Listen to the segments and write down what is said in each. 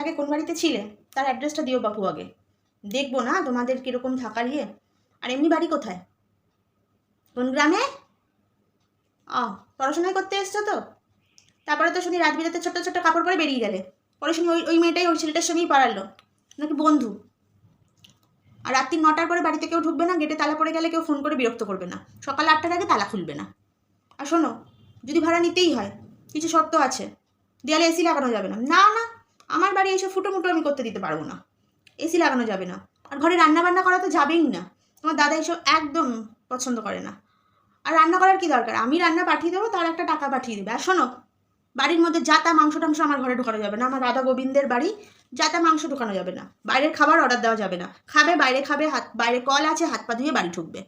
আগে কোন বাড়িতে ছিলে? তার অ্যাড্রেসটা দিও বাপু আগে। দেখব না তোমাদের কীরকম থাকার ইয়ে। আর এমনি বাড়ি কোথায়? কোন গ্রামে? ও পড়াশোনাই করতে এসছো তো? তারপরে তো শুনি রাত বিরাতে ছোট্ট ছোট্ট কাপড় পরে বেরিয়ে গেলে। পরে শুনি ওই ওই মেয়েটাই ওই ছেলেটার সঙ্গেই পারালো নাকি বন্ধু? আর রাত্রি নটার পরে বাড়িতে কেউ ঢুকবে না, গেটে তালা পড়ে গেলে কেউ ফোন করে বিরক্ত করবে না। সকাল আটটার আগে তালা খুলবে না। আর শোনো, যদি ভাড়া নিতেই হয়, কিছু শর্ত আছে। দেয়ালে এসি লাগানো যাবে না। না না আমার বাড়ি এইসব ফুটো মুটো আমি করতে দিতে পারব না। এসি লাগানো যাবে না। আর ঘরে রান্না বান্না করা তো যাবেই না। তোমার দাদা এসব একদম পছন্দ করে না। আর রান্না করার কি দরকার? আমি রান্না পাঠিয়ে দেবো, তার একটা টাকা পাঠিয়ে দেবে। আর শোনো, বাড়ির মধ্যে যাতা মাংস টাংস আমার ঘরে ঢোকানো যাবে না। আমার দাদা গোবিন্দের বাড়ি যাতা মাংস ঢোকানো যাবে না। বাইরের খাবার অর্ডার দেওয়া যাবে না। খাবে, বাইরে খাবে, হাত, বাইরে কল আছে, হাত পা ধুয়ে বাড়ি ঢুকবে।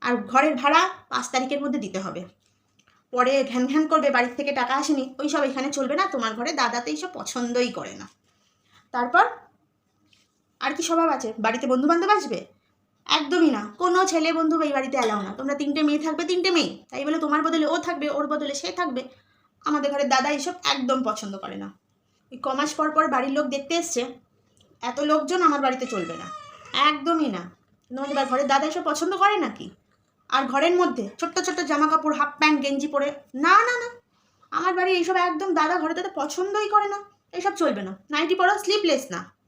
আর ঘরের ভাড়া পাঁচ তারিখের মধ্যে দিতে হবে। পরে ঘ্যান ঘ্যান করবে, বাড়ির থেকে টাকা আসেনি, ওই সব এখানে চলবে না, তোমার ঘরে দাদাতে এইসব পছন্দই করে না। তারপর আর কি স্বভাব আছে? বাড়িতে বন্ধু বান্ধব আসবে? একদমই না, কোনো ছেলে বন্ধু এই বাড়িতে এলাও না। তোমরা তিনটে মেয়ে থাকবে, তিনটে মেয়ে। তাই বলে তোমার বদলে ও থাকবে, ওর বদলে সে থাকবে। আমাদের ঘরের দাদা এইসব একদম পছন্দ করে না। ওই কমাস পর পর বাড়ির লোক দেখতে এসছে, এত লোকজন আমার বাড়িতে চলবে না। একদমই না। তোমাদের ঘরের দাদা এসব পছন্দ করে নাকি? আর ঘরের মধ্যে ছোট্ট ছোট্ট জামা কাপড় হাফ প্যান্ট গেঞ্জি পরে, না না না। আমার বাড়ি এইসব একদম দাদা ঘরে দাদা পছন্দই করে না। এইসব চলবে না। নাইটি পরো স্লিপলেস না।